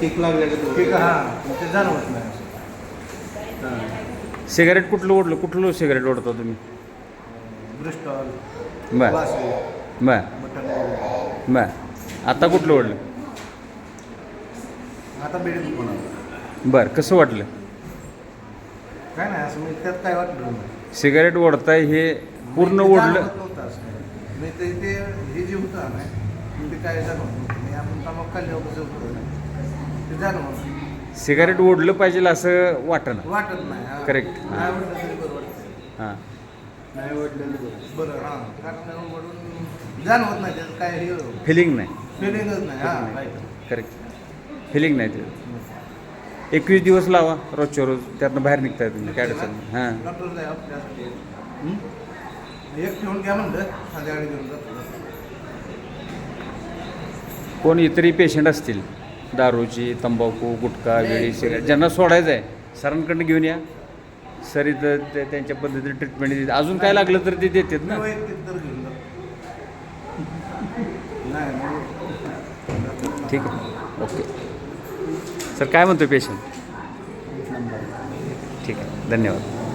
ठीक लागल्या का ठीक आहे हां ते जाणवत नाही असं. सिगारेट कुठलं ओढलं? कुठलं सिगारेट ओढता तुम्ही? ब्रिस्टॉल बर. बर. बर. आता कुठलं ओढलं? आता बेडी दुकान बर कसं वाटलं? काय नाही असं मी त्यात काय वाटलं नाही. सिगारेट ओढताय हे पूर्ण ओढलं. मी ते हे जे होतं ना ते काय जाणवत आपण खाल्ल्यावर कसं सिगारेट ओढलं पाहिजे असं वाटणं. वाटत नाही हां. Correct. नाही वाटलं तरी बरं वाटतं. हां. नाही वाटलेलं बरं. बरं हां. कारण वडून जाणवत नाही त्याचं काय हे फिलिंग नाही. फिलिंगच नाही हां. करेक्ट फिलिंग नाही ते. एकवीस दिवस लावा रोजच्या रोज. त्यातनं बाहेर निघताय तुम्ही काय अडचण नाही. हां. डॉक्टर एक ठेवून घ्या म्हणलं संध्याकाळी घेऊन जातो कोण इतरही पेशंट असतील? दारूची तंबाखू गुटखा वेळी सिगारेट ज्यांना सोडायचं आहे. सरांकडनं घेऊन या. सर इथं ते- त्यांच्या पद्धतीने ट्रीटमेंट देतात. अजून काय लागलं तर ते देतात ना. ठीक आहे. ओके. सर काय म्हणतो पेशंट ठीक आहे. धन्यवाद.